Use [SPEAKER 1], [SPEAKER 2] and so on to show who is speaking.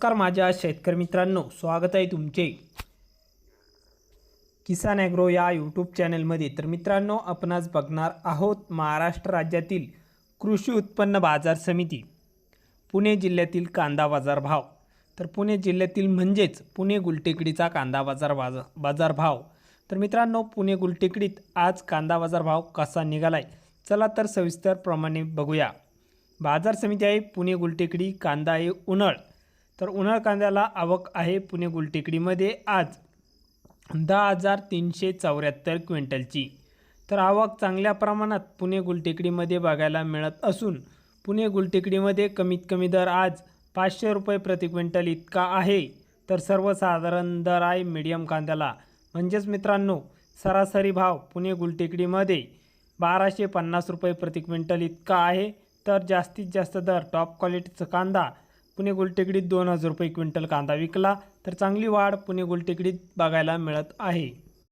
[SPEAKER 1] नमस्कार माझ्या शेतकरी मित्रांनो स्वागत आहे तुमचे. किसान ॲग्रो या यूट्यूब चॅनलमध्ये. तर मित्रांनो आपण आज बघणार आहोत महाराष्ट्र राज्यातील कृषी उत्पन्न बाजार समिती पुणे जिल्ह्यातील कांदा बाजार भाव. तर पुणे जिल्ह्यातील म्हणजेच पुणे गुलटेकडीचा कांदा बाजार बाजार बाजार भाव. तर मित्रांनो पुणे गुलटेकडीत आज कांदा बाजार भाव कसा निघालाय? चला तर सविस्तरप्रमाणे बघूया. बाजार समिती आहे पुणे गुलटेकडी कांदा आहे उन्हाळ. तर उन्हाळ कांद्याला आवक आहे पुणे गुलटेकडीमध्ये आज दहा हजार तीनशे चौऱ्याहत्तर क्विंटलची. तर आवक चांगल्या प्रमाणात पुणे गुलटेकडीमध्ये बघायला मिळत असून पुणे गुलटेकडीमध्ये कमीत कमी दर आज पाचशे रुपये प्रति क्विंटल इतका आहे. तर सर्वसाधारण दर आहे मीडियम कांद्याला. म्हणजेच मित्रांनो सरासरी भाव पुणे गुलटेकडीमध्ये बाराशे पन्नास रुपये प्रति क्विंटल इतका आहे. तर जास्तीत जास्त दर टॉप क्वालिटीचा कांदा पुणे गुलटेकडीत दोन हजार रुपये क्विंटल कांदा विकला तर चांगली वाढ पुणे गुलटेकडीत बघायला मिळत आहे.